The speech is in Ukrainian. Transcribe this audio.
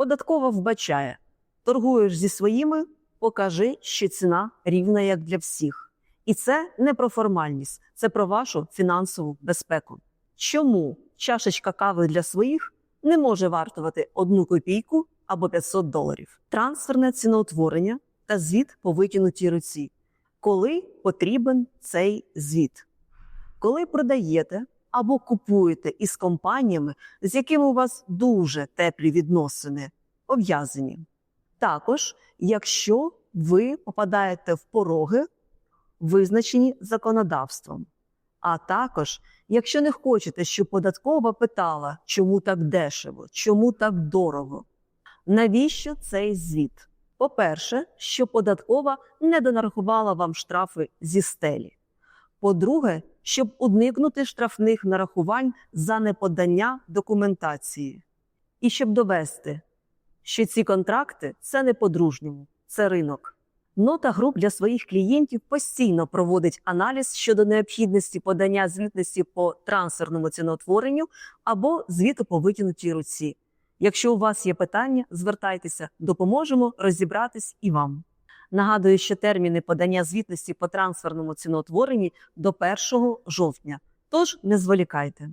Податкова вбачає, торгуєш зі своїми, покажи, що ціна рівна як для всіх. І це не про формальність, це про вашу фінансову безпеку. Чому чашечка кави для своїх не може вартувати одну копійку або 500 доларів? Трансферне ціноутворення та звіт по витягнутій руці. Коли потрібен цей звіт? Коли продаєте або купуєте із компаніями, з якими у вас дуже теплі відносини, пов'язані. Також, якщо ви попадаєте в пороги, визначені законодавством. А також, якщо не хочете, щоб податкова питала, чому так дешево, чому так дорого, навіщо цей звіт? По-перше, що податкова не донарахувала вам штрафи зі стелі. По-друге, щоб уникнути штрафних нарахувань за неподання документації. І щоб довести, що ці контракти це не по-дружньому, це ринок. Нота груп для своїх клієнтів постійно проводить аналіз щодо необхідності подання звітності по трансферному ціноутворенню або звіту по витягнутій руці. Якщо у вас є питання, звертайтеся, допоможемо розібратись і вам. Нагадую, що терміни подання звітності по трансферному ціноутворенні до 1 жовтня. Тож не зволікайте.